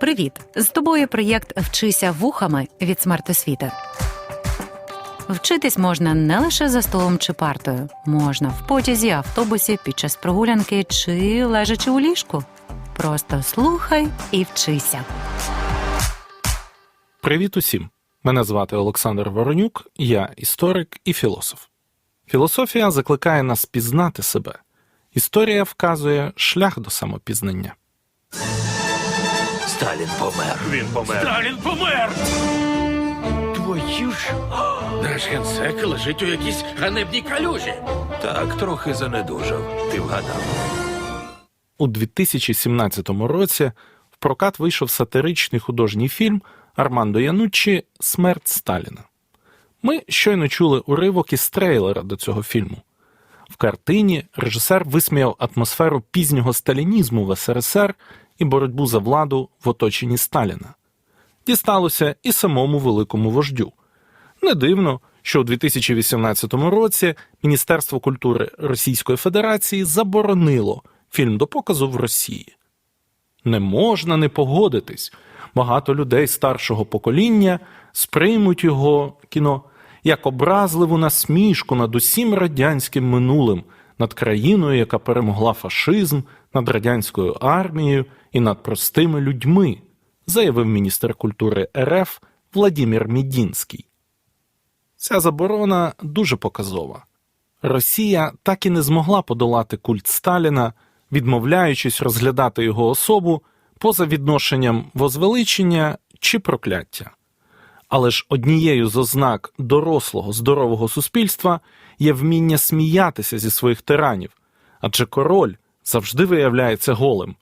Привіт! З тобою проєкт Вчися вухами від смертосвіти. Вчитись можна не лише за столом чи партою, можна в потязі, автобусі, під час прогулянки чи лежачи у ліжку. Просто слухай і вчися. Привіт усім! Мене звати Олександр Воронюк, я історик і філософ. Філософія закликає нас пізнати себе. Історія вказує шлях до самопізнання. Сталін помер. Він помер. Сталін помер! Твою ж. Наш генсек лежить у якійсь ганебній калюжі. Так, трохи занедужав. Ти вгадав. У 2017 році в прокат вийшов сатиричний художній фільм Армандо Януччі Смерть Сталіна. Ми щойно чули уривок із трейлера до цього фільму. В картині режисер висміяв атмосферу пізнього сталінізму в СРСР і боротьбу за владу в оточенні Сталіна. Дісталося і самому великому вождю. Не дивно, що у 2018 році Міністерство культури Російської Федерації заборонило фільм до показу в Росії. Не можна не погодитись. Багато людей старшого покоління сприймуть його кіно як образливу насмішку над усім радянським минулим, над країною, яка перемогла фашизм, над радянською армією і над простими людьми, заявив міністр культури РФ Владимир Мідінський. Ця заборона дуже показова. Росія так і не змогла подолати культ Сталіна, відмовляючись розглядати його особу поза відношенням возвеличення чи прокляття. Але ж однією з ознак дорослого здорового суспільства є вміння сміятися зі своїх тиранів, адже король завжди виявляється голим.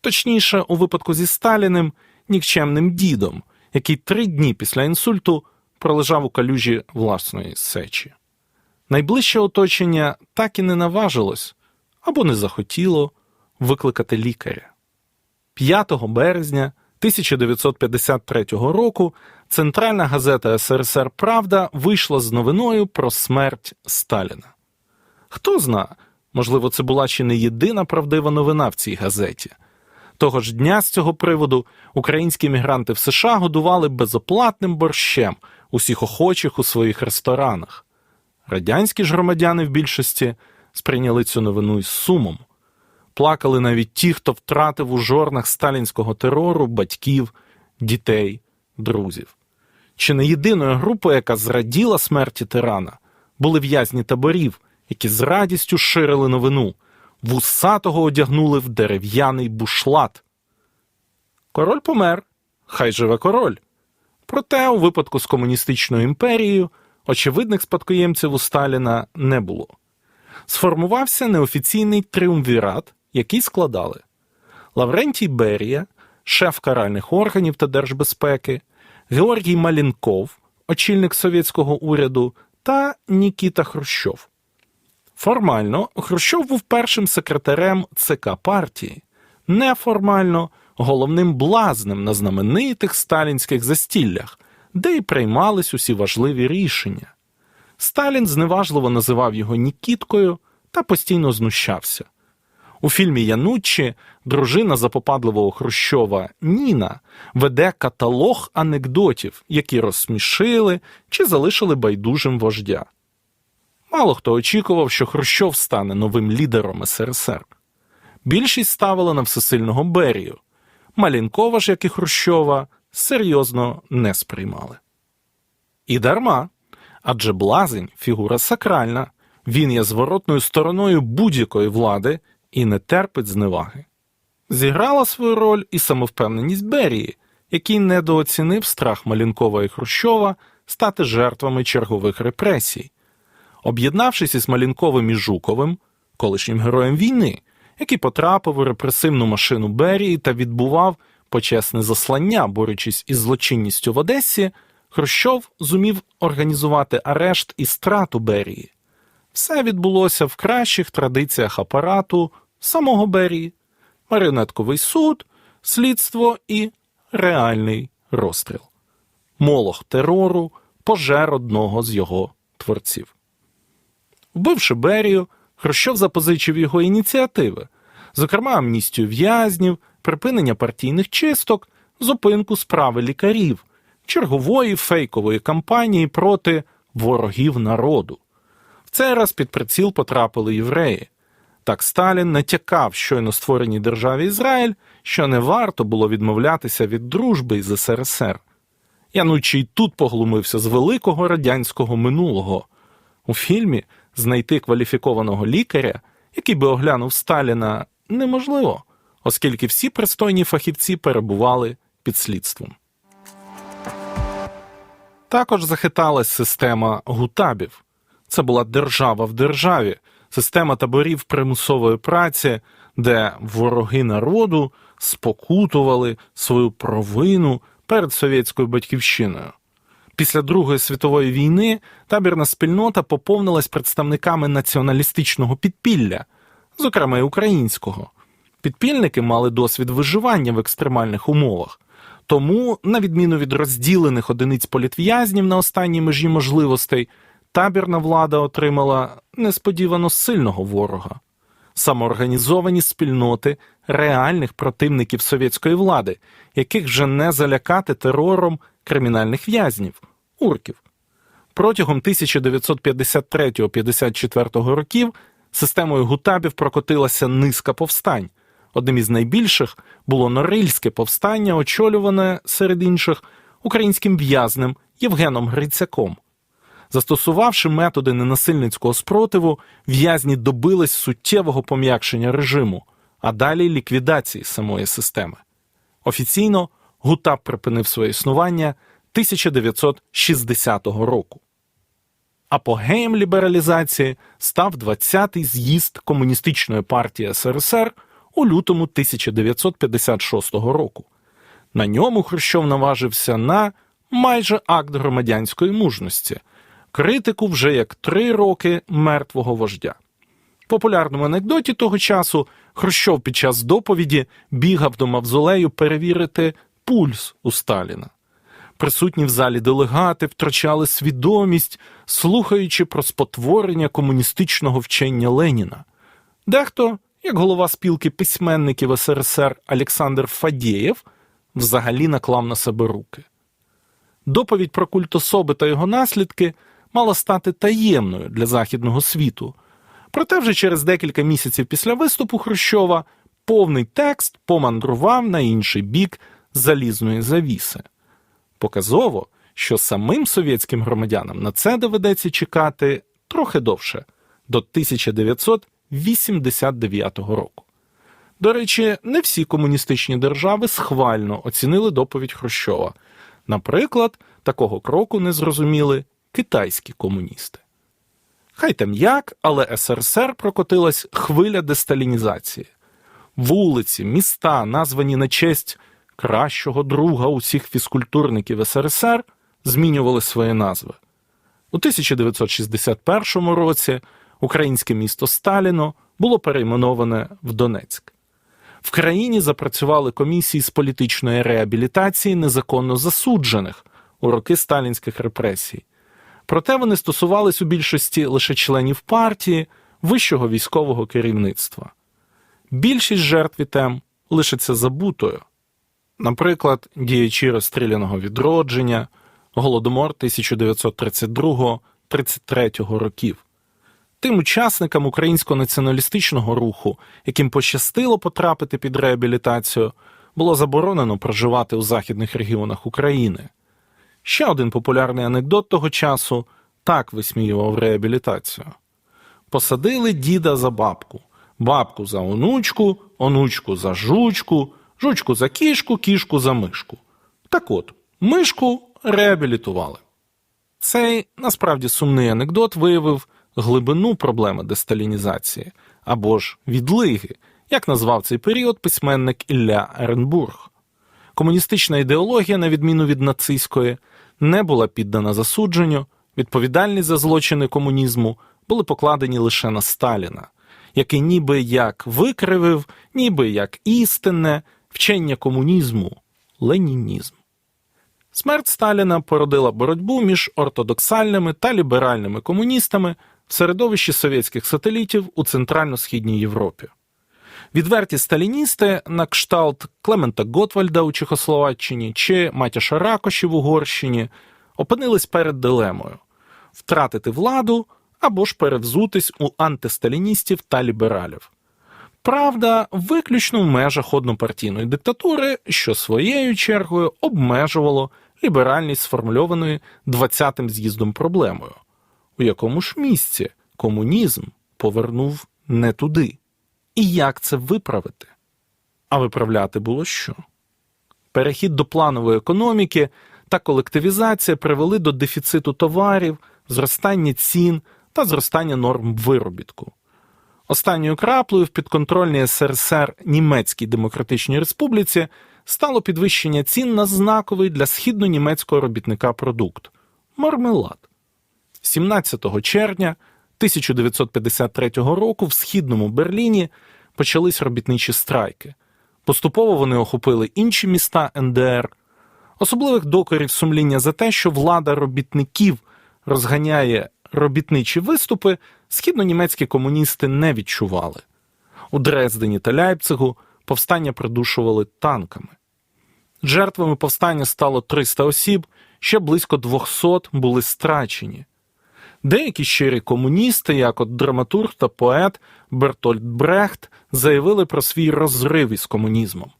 Точніше, у випадку зі Сталіним нікчемним дідом, який три дні після інсульту пролежав у калюжі власної сечі. Найближче оточення так і не наважилось або не захотіло викликати лікаря. 5 березня 1953 року Центральна газета СРСР Правда вийшла з новиною про смерть Сталіна. Хто зна, можливо, це була чи не єдина правдива новина в цій газеті. Того ж дня з цього приводу українські мігранти в США годували безоплатним борщем усіх охочих у своїх ресторанах. Радянські ж громадяни в більшості сприйняли цю новину із сумом. Плакали навіть ті, хто втратив у жорнах сталінського терору батьків, дітей, друзів. Чи не єдиною групою, яка зраділа смерті тирана, були в'язні таборів, які з радістю ширили новину, вусатого одягнули в дерев'яний бушлат. Король помер, хай живе король. Проте, у випадку з комуністичною імперією, очевидних спадкоємців у Сталіна не було. Сформувався неофіційний триумвірат, який складали Лаврентій Берія, шеф каральних органів та держбезпеки, Георгій Малінков, очільник совєтського уряду, та Нікіта Хрущов. Формально Хрущов був першим секретарем ЦК партії, неформально головним блазнем на знаменитих сталінських застіллях, де й приймались усі важливі рішення. Сталін зневажливо називав його Нікіткою та постійно знущався. У фільмі Януччі дружина запопадливого Хрущова Ніна веде каталог анекдотів, які розсмішили чи залишили байдужим вождя. Мало хто очікував, що Хрущов стане новим лідером СРСР. Більшість ставила на всесильного Берію. Малінкова ж, як і Хрущова, серйозно не сприймали. І дарма. Адже блазень фігура сакральна, він є зворотною стороною будь-якої влади і не терпить зневаги. Зіграла свою роль і самовпевненість Берії, який недооцінив страх Малінкова і Хрущова стати жертвами чергових репресій. Об'єднавшись із Малінковим і Жуковим, колишнім героєм війни, який потрапив у репресивну машину Берії та відбував почесне заслання, борючись із злочинністю в Одесі, Хрущов зумів організувати арешт і страту Берії. Все відбулося в кращих традиціях апарату самого Берії, маріонетковий суд, слідство і реальний розстріл. Молох терору пожер одного з його творців. Вбивши Берію, Хрущов запозичив його ініціативи, зокрема амністію в'язнів, припинення партійних чисток зупинку справи лікарів, чергової фейкової кампанії проти ворогів народу. В цей раз під приціл потрапили євреї. Так Сталін натякав щойно створеній державі Ізраїль, що не варто було відмовлятися від дружби із СРСР. Янучий тут поглумився з великого радянського минулого. У фільмі знайти кваліфікованого лікаря, який би оглянув Сталіна, неможливо, оскільки всі пристойні фахівці перебували під слідством. Також захиталась система гутабів. Це була держава в державі, система таборів примусової праці, де вороги народу спокутували свою провину перед совєтською батьківщиною. Після Другої світової війни табірна спільнота поповнилась представниками націоналістичного підпілля, зокрема й українського. Підпільники мали досвід виживання в екстремальних умовах. Тому, на відміну від розділених одиниць політв'язнів на останній межі можливостей, табірна влада отримала несподівано сильного ворога самоорганізовані спільноти реальних противників совєтської влади, яких вже не залякати терором кримінальних в'язнів урків. Протягом 1953-54 років системою гутабів прокотилася низка повстань. Одним із найбільших було Норильське повстання, очолюване серед інших українським в'язнем Євгеном Грицяком. Застосувавши методи ненасильницького спротиву, в'язні добились суттєвого пом'якшення режиму, а далі ліквідації самої системи. Офіційно Гутаб припинив своє існування 1960 року. Апогеєм лібералізації став 20-й з'їзд Комуністичної партії СРСР у лютому 1956 року. На ньому Хрущов наважився на майже акт громадянської мужності, критику вже як три роки мертвого вождя. В популярному анекдоті того часу Хрущов під час доповіді бігав до мавзолею перевірити пульс у Сталіна. Присутні в залі делегати втрачали свідомість, слухаючи про спотворення комуністичного вчення Леніна. Дехто, як голова спілки письменників СРСР Олександр Фадєєв, взагалі наклав на себе руки. Доповідь про культ особи та його наслідки мала стати таємною для західного світу. Проте вже через декілька місяців після виступу Хрущова повний текст помандрував на інший бік залізної завіси. Показово, що самим совєтським громадянам на це доведеться чекати трохи довше до 1989 року. До речі, не всі комуністичні держави схвально оцінили доповідь Хрущова. Наприклад, такого кроку не зрозуміли китайські комуністи. Хай там як, але СРСР прокотилась хвиля десталінізації. Вулиці, міста, названі на честь кращого друга усіх фізкультурників СРСР, змінювали свої назви. У 1961 році українське місто Сталіно було перейменоване в Донецьк. В країні запрацювали комісії з політичної реабілітації незаконно засуджених у роки сталінських репресій. Проте вони стосувались у більшості лише членів партії, вищого військового керівництва. Більшість жертв тем лишиться забутою. Наприклад, діячі розстріляного відродження, голодомор 1932-33 років. Тим учасникам українського націоналістичного руху, яким пощастило потрапити під реабілітацію, було заборонено проживати у західних регіонах України. Ще один популярний анекдот того часу так висміював реабілітацію. Посадили діда за бабку, бабку за онучку, онучку за жучку, жучку за кішку, кішку за мишку. Так от, мишку реабілітували. Цей насправді сумний анекдот виявив глибину проблеми десталінізації або ж відлиги, як назвав цей період письменник Ілля Еренбург. Комуністична ідеологія, на відміну від нацистської, не була піддана засудженню, відповідальність за злочини комунізму були покладені лише на Сталіна, який ніби як викривив, ніби як істинне вчення комунізму ленінізм. Смерть Сталіна породила боротьбу між ортодоксальними та ліберальними комуністами в середовищі совєтських сателітів у Центрально-Східній Європі. Відверті сталіністи на кшталт Клемента Готвальда у Чехословаччині чи Матяша Ракоші в Угорщині опинились перед дилемою втратити владу або ж перевзутись у антисталіністів та лібералів. Правда, виключно в межах однопартійної диктатури, що своєю чергою обмежувало ліберальність сформульованої 20-м з'їздом проблемою, у якому ж місці комунізм повернув не туди. І як це виправити? А виправляти було що? Перехід до планової економіки та колективізація привели до дефіциту товарів, зростання цін та зростання норм виробітку. Останньою краплею в підконтрольній СРСР Німецькій Демократичній Республіці стало підвищення цін на знаковий для східно-німецького робітника продукт мармелад. 17 червня 1953 року в східному Берліні почались робітничі страйки. Поступово вони охопили інші міста НДР. Особливих докорів сумління за те, що влада робітників розганяє робітничі виступи, східно-німецькі комуністи не відчували. У Дрездені та Ляйпцигу повстання придушували танками. Жертвами повстання стало 300 осіб, ще близько 200 були страчені. Деякі щирі комуністи, як от драматург та поет Бертольд Брехт, заявили про свій розрив із комунізмом.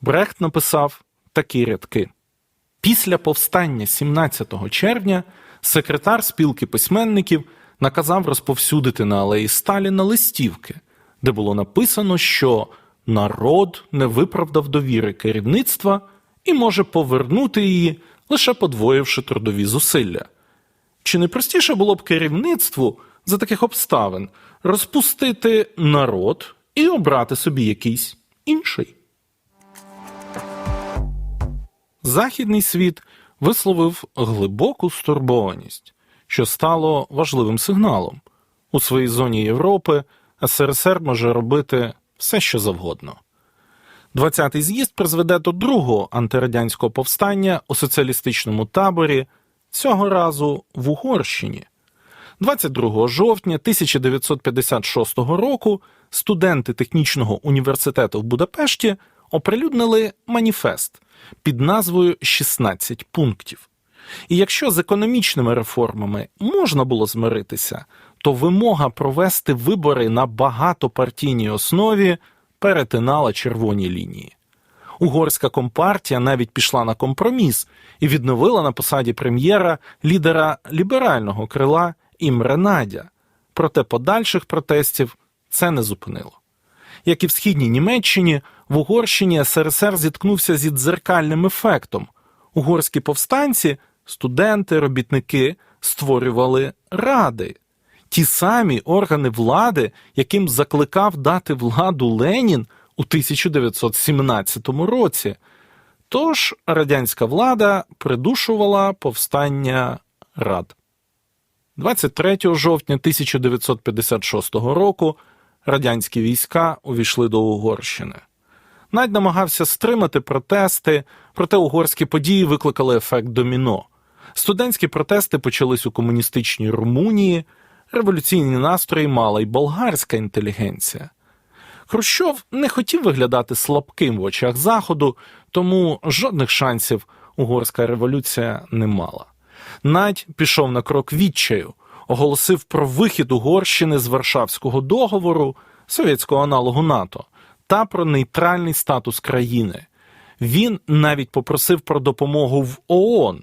Брехт написав такі рядки. Після повстання 17 червня секретар спілки письменників наказав розповсюдити на алеї Сталіна листівки, де було написано, що народ не виправдав довіри керівництва і може повернути її, лише подвоївши трудові зусилля. Чи не простіше було б керівництву за таких обставин розпустити народ і обрати собі якийсь інший? Західний світ висловив глибоку стурбованість, що стало важливим сигналом. У своїй зоні Європи СРСР може робити все, що завгодно. 20-й з'їзд призведе до другого антирадянського повстання у соціалістичному таборі, цього разу в Угорщині. 22 жовтня 1956 року студенти технічного університету в Будапешті оприлюднили маніфест під назвою «16 пунктів. І якщо з економічними реформами можна було змиритися, то вимога провести вибори на багатопартійній основі перетинала червоні лінії. Угорська компартія навіть пішла на компроміс і відновила на посаді прем'єра лідера ліберального крила Імре Надя. Проте подальших протестів це не зупинило. Як і в східній Німеччині, в Угорщині СРСР зіткнувся зі дзеркальним ефектом. Угорські повстанці, студенти, робітники створювали ради. Ті самі органи влади, яким закликав дати владу Ленін у 1917 році. Тож радянська влада придушувала повстання рад. 23 жовтня 1956 року радянські війська увійшли до Угорщини. Надь намагався стримати протести, проте угорські події викликали ефект доміно. Студентські протести почались у комуністичній Румунії, революційні настрої мала й болгарська інтелігенція. Хрущов не хотів виглядати слабким в очах Заходу, тому жодних шансів угорська революція не мала. Надь пішов на крок відчаю, оголосив про вихід Угорщини з Варшавського договору, совєтського аналогу НАТО, та про нейтральний статус країни. Він навіть попросив про допомогу в ООН.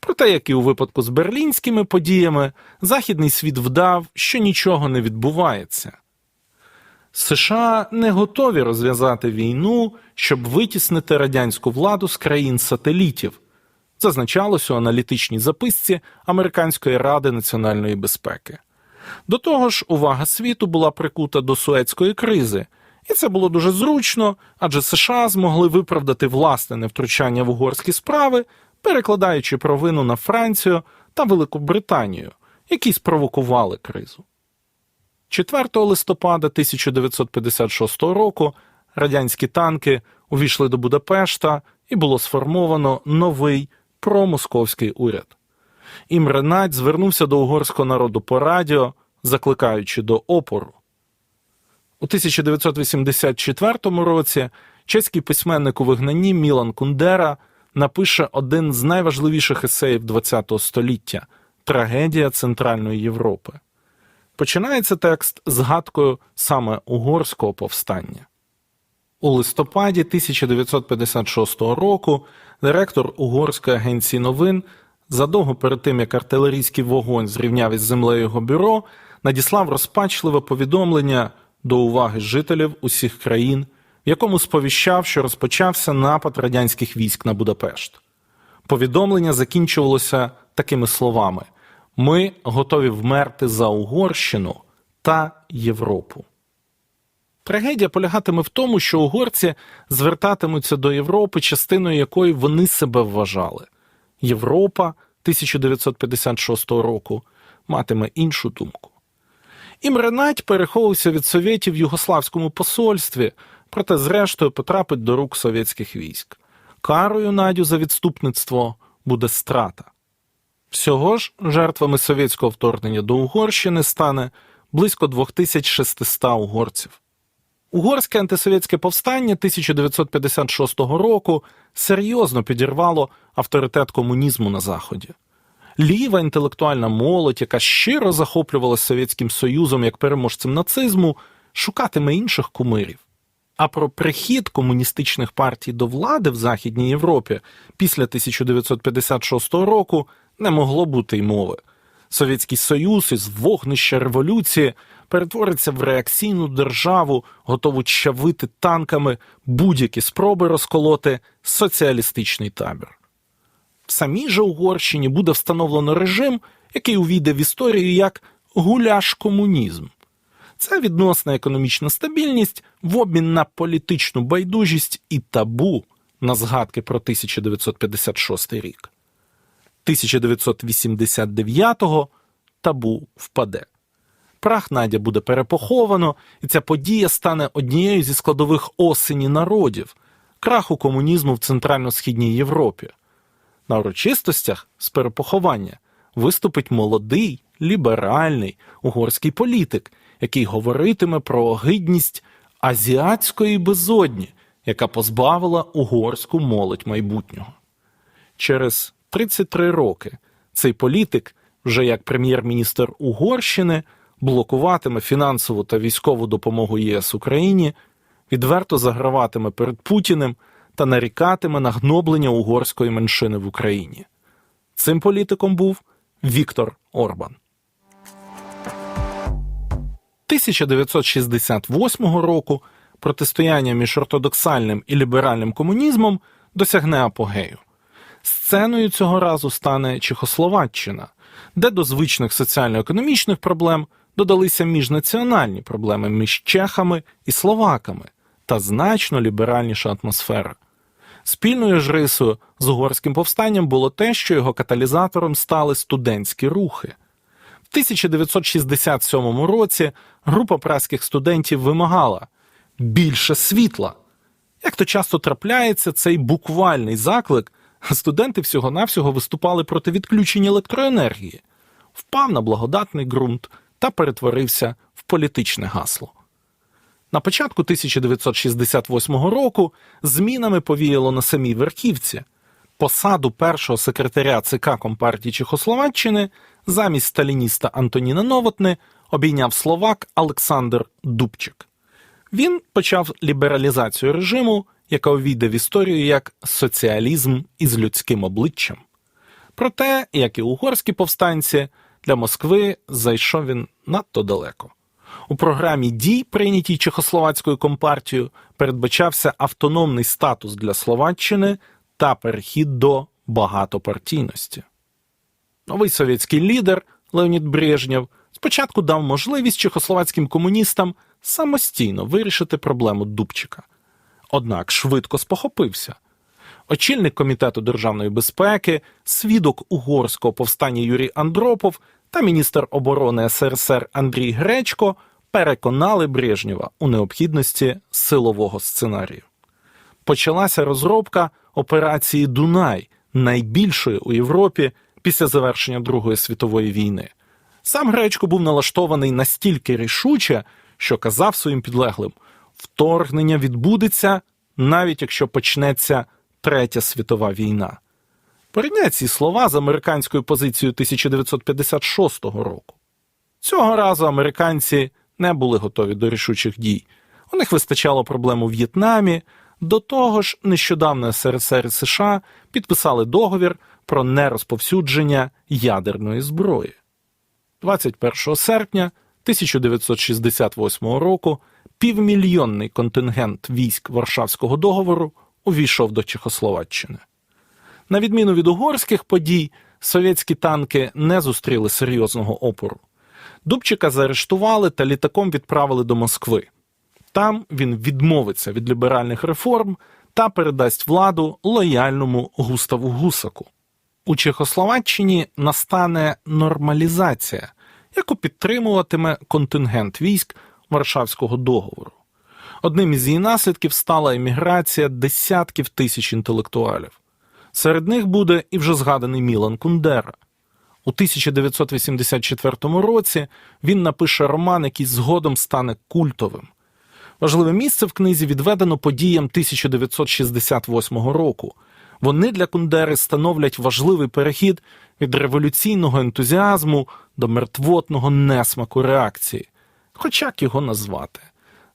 Проте, як і у випадку з берлінськими подіями, західний світ вдав, що нічого не відбувається. США не готові розв'язати війну, щоб витіснити радянську владу з країн сателітів, зазначалось у аналітичній записці Американської ради національної безпеки. До того ж, увага світу була прикута до Суецької кризи, і це було дуже зручно, адже США змогли виправдати власне невтручання в угорські справи, перекладаючи провину на Францію та Велику Британію, які спровокували кризу. 4 листопада 1956 року радянські танки увійшли до Будапешта і було сформовано новий промосковський уряд. Імре Надь звернувся до угорського народу по радіо, закликаючи до опору. У 1984 році чеський письменник у вигнанні Мілан Кундера напише один з найважливіших есеїв ХХ століття Трагедія Центральної Європи. Починається текст згадкою саме угорського повстання. У листопаді 1956 року директор Угорської агенції новин задовго перед тим, як артилерійський вогонь зрівняв із землею його бюро, надіслав розпачливе повідомлення до уваги жителів усіх країн, в якому сповіщав, що розпочався напад радянських військ на Будапешт. Повідомлення закінчувалося такими словами: Ми готові вмерти за Угорщину та Європу. Трагедія полягатиме в тому, що угорці звертатимуться до Європи, частиною якої вони себе вважали. Європа 1956 року матиме іншу думку. Імре Надь переховувався від совєтів в югославському посольстві, проте, зрештою, потрапить до рук совєтських військ. Карою Надю за відступництво буде страта. Всього ж жертвами совєтського вторгнення до Угорщини стане близько 2600 угорців. Угорське антисовєтське повстання 1956 року серйозно підірвало авторитет комунізму на Заході. Ліва інтелектуальна молодь, яка щиро захоплювалася Совєтським Союзом як переможцем нацизму, шукатиме інших кумирів. А про прихід комуністичних партій до влади в Західній Європі після 1956 року не могло бути й мови. Совєтський Союз із вогнища революції перетвориться в реакційну державу, готову чавити танками будь-які спроби розколоти соціалістичний табір. В самій же Угорщині буде встановлено режим, який увійде в історію як гуляш-комунізм. Це відносна економічна стабільність в обмін на політичну байдужість і табу на згадки про 1956 рік. 1989-го табу впаде. Прах Надя буде перепоховано, і ця подія стане однією зі складових осені народів, краху комунізму в Центрально-Східній Європі. На урочистостях з перепоховання виступить молодий, ліберальний угорський політик, який говоритиме про гидність азіатської безодні, яка позбавила угорську молодь майбутнього. Через 33 роки цей політик, вже як прем'єр-міністр Угорщини, блокуватиме фінансову та військову допомогу ЄС Україні, відверто заграватиме перед Путіним та нарікатиме на гноблення угорської меншини в Україні. Цим політиком був Віктор Орбан. 1968 року протистояння між ортодоксальним і ліберальним комунізмом досягне апогею. Сценою цього разу стане Чехословаччина, де до звичних соціально-економічних проблем додалися міжнаціональні проблеми між чехами і словаками та значно ліберальніша атмосфера. Спільною ж рисою з угорським повстанням було те, що його каталізатором стали студентські рухи. В 1967 році група праських студентів вимагала більше світла. Як то часто трапляється, цей буквальний заклик, студенти всього-навсього виступали проти відключення електроенергії, впав на благодатний ґрунт та перетворився в політичне гасло. На початку 1968 року змінами повіяло на самій верхівці. Посаду першого секретаря ЦК Компартії Чехословаччини замість сталініста Антоніна Новотни обійняв словак Олександр Дубчик. Він почав лібералізацію режиму, яка увійде в історію як соціалізм із людським обличчям. Проте, як і угорські повстанці, для Москви зайшов він надто далеко. У програмі дій, прийнятій Чехословацькою компартією, передбачався автономний статус для Словаччини та перехід до багатопартійності. Новий совєтський лідер Леонід Брежнєв спочатку дав можливість чехословацьким комуністам самостійно вирішити проблему Дубчика. Однак швидко спохопився. Очільник комітету державної безпеки, свідок угорського повстання Юрій Андропов та міністр оборони СРСР Андрій Гречко переконали Брежнєва у необхідності силового сценарію. Почалася розробка операції Дунай, найбільшої у Європі після завершення Другої світової війни. Сам Гречко був налаштований настільки рішуче, що казав своїм підлеглим: вторгнення відбудеться, навіть якщо почнеться Третя світова війна. Порівняй ці слова з американською позицією 1956 року. Цього разу американці не були готові до рішучих дій. У них вистачало проблем у В'єтнамі. До того ж, нещодавно СРСР і США підписали договір про нерозповсюдження ядерної зброї. 21 серпня 1968 року півмільйонний контингент військ Варшавського договору увійшов до Чехословаччини. На відміну від угорських подій, совєтські танки не зустріли серйозного опору. Дубчика заарештували та літаком відправили до Москви. Там він відмовиться від ліберальних реформ та передасть владу лояльному Густаву Гусаку. У Чехословаччині настане нормалізація, яку підтримуватиме контингент військ Варшавського договору. Одним із її наслідків стала еміграція десятків тисяч інтелектуалів. Серед них буде і вже згаданий Мілан Кундера. У 1984 році він напише роман, який згодом стане культовим. Важливе місце в книзі відведено подіям 1968 року. Вони для Кундери становлять важливий перехід від революційного ентузіазму до мертвотного несмаку реакції. Хоч як його назвати: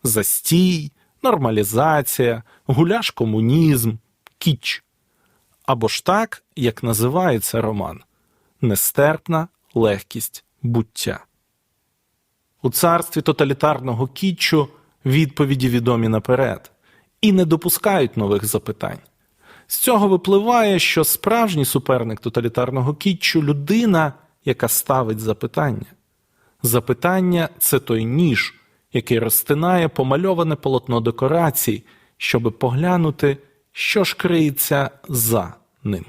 застій, нормалізація, гуляш комунізм, кіч. Або ж так, як називається роман нестерпна легкість буття. У царстві тоталітарного кітчу відповіді відомі наперед і не допускають нових запитань. З цього випливає, що справжній суперник тоталітарного кітчу людина, яка ставить запитання. Запитання це той ніж, який розтинає помальоване полотно декорацій, щоби поглянути, що ж криється за ним.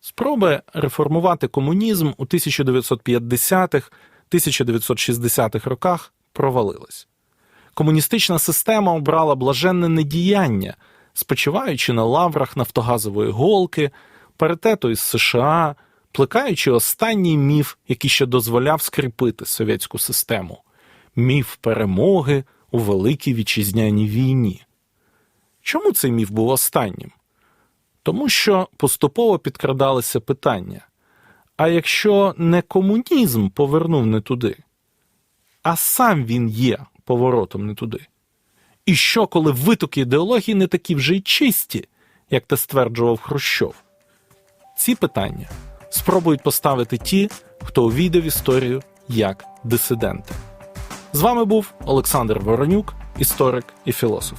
Спроби реформувати комунізм у 1950-х, 1960-х роках провалились. Комуністична система обрала блаженне недіяння, спочиваючи на лаврах нафтогазової голки, паритету із США, плекаючи останній міф, який ще дозволяв скріпити совєтську систему міф перемоги у Великій Вітчизняній війні. Чому цей міф був останнім? Тому що поступово підкрадалися питання. А якщо не комунізм повернув не туди, а сам він є поворотом не туди. І що, коли витоки ідеології не такі вже й чисті, як те стверджував Хрущов? Ці питання спробують поставити ті, хто увійде в історію як дисиденти. З вами був Олександр Воронюк, історик і філософ.